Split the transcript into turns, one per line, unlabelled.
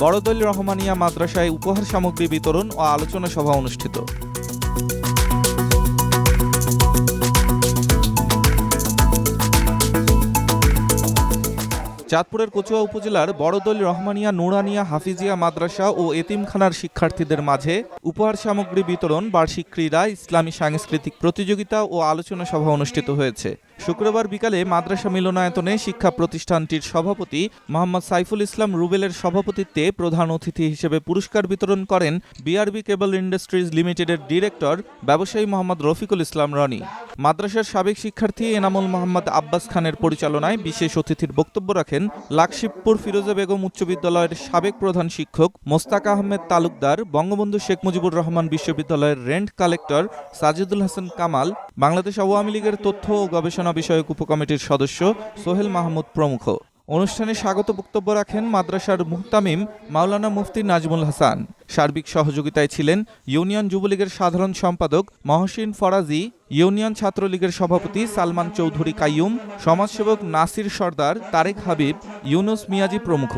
বড়দল রহমানিয়া মাদ্রাসায় উপহার সামগ্রী বিতরণ ও আলোচনা সভা অনুষ্ঠিত। চাঁদপুরের কচুয়া উপজেলার বড়দল রহমানিয়া, নুরানিয়া, হাফিজিয়া মাদ্রাসা ও এতিমখানার শিক্ষার্থীদের মাঝে উপহার সামগ্রী বিতরণ, বার্ষিক ক্রীড়া, ইসলামী সাংস্কৃতিক প্রতিযোগিতা ও আলোচনা সভা অনুষ্ঠিত হয়েছে। শুক্রবার বিকালে মাদ্রাসা মিলনায়তনে শিক্ষা প্রতিষ্ঠানটির সভাপতি মোহাম্মদ সাইফুল ইসলাম রুবেলের সভাপতিত্বে প্রধান অতিথি হিসেবে পুরস্কার বিতরণ করেন বিআরবি কেবল ইন্ডাস্ট্রিজ লিমিটেডের ডিরেক্টর ব্যবসায়ী মোহাম্মদ রফিকুল ইসলাম রনি। মাদ্রাসার সাবেক শিক্ষার্থী এনামুল মোহাম্মদ আব্বাস খানের পরিচালনায় বিশেষ অতিথির বক্তব্য রাখেন লাকশিবপুর ফিরোজা বেগম উচ্চ বিদ্যালয়ের সাবেক প্রধান শিক্ষক মোস্তাক আহমেদ তালুকদার, বঙ্গবন্ধু শেখ মুজিবুর রহমান বিশ্ববিদ্যালয়ের রেন্ট কালেক্টর সাজিদুল হাসান কামাল, বাংলাদেশ আওয়ামী লীগের তথ্য ও গবেষণা বিষয়ক উপকমিটির সদস্য সোহেল মাহমুদ প্রমুখ। অনুষ্ঠানে স্বাগত বক্তব্য রাখেন মাদ্রাসার মুহতামিম মাওলানা মুফতি নাজমুল হাসান। সার্বিক সহযোগিতায় ছিলেন ইউনিয়ন যুবলীগের সাধারণ সম্পাদক মহসিন ফরাজি ইউনিয়ন ছাত্রলীগের সভাপতি সালমান চৌধুরী কাইয়ুম সমাজসেবক নাসির সর্দার তারেক হাবিব ইউনুস মিয়াজি প্রমুখ।